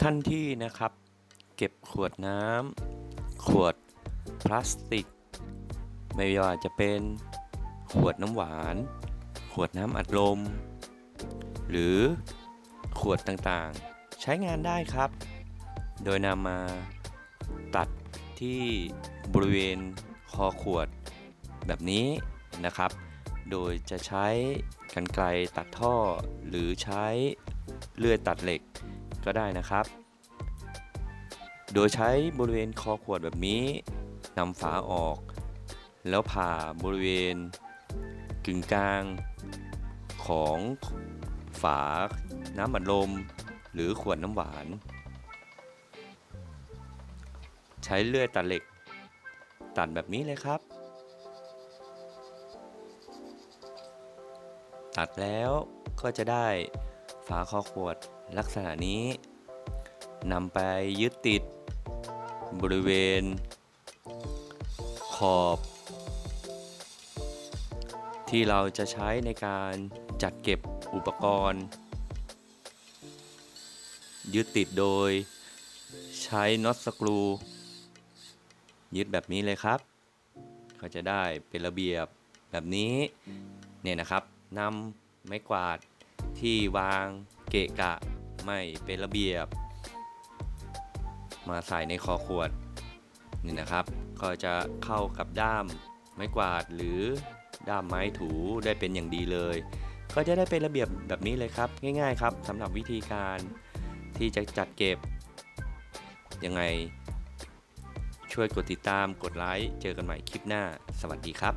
ท่านที่นะครับ เก็บขวดน้ำขวดพลาสติก ไม่ว่าจะเป็นขวดน้ำหวาน ขวดน้ำอัดลม หรือขวดต่างๆ ใช้งานได้ครับ โดยนำมาตัดที่บริเวณคอขวดแบบนี้นะครับ โดยจะใช้กรรไกรตัดท่อหรือใช้เลื่อยตัดเหล็ก ก็ได้นะครับ โดยใช้บริเวณคอขวดแบบนี้นำฝาออก แล้วผ่าบริเวณกึ่งกลางของฝาน้ำอัดลม หรือขวดน้ำหวาน ใช้เลื่อยตัดเหล็ก ตัดแบบนี้เลยครับ ตัดแล้วก็จะได้ฝาคอขวด ลักษณะนี้นำไปยึดติด บริเวณ ขอบ ที่เราจะใช้ในการจัดเก็บอุปกรณ์ ยึดติดโดยใช้น็อตสกรูยึดแบบนี้เลยครับ ก็จะได้เป็นระเบียบแบบนี้เนี่ยนะครับนำไม้กวาดที่วางเกะกะ ไม่เป็นระเบียบ มาใส่ในคอขวดนี่นะครับ ก็จะเข้ากับด้ามไม้กวาดหรือด้ามไม้ถูได้เป็นอย่างดีเลย ก็จะได้เป็นระเบียบแบบนี้เลยครับ ง่ายๆครับสำหรับวิธีการที่จะจัดเก็บ ยังไง ช่วยกดติดตามกดไลค์เจอกันใหม่คลิปหน้า สวัสดีครับ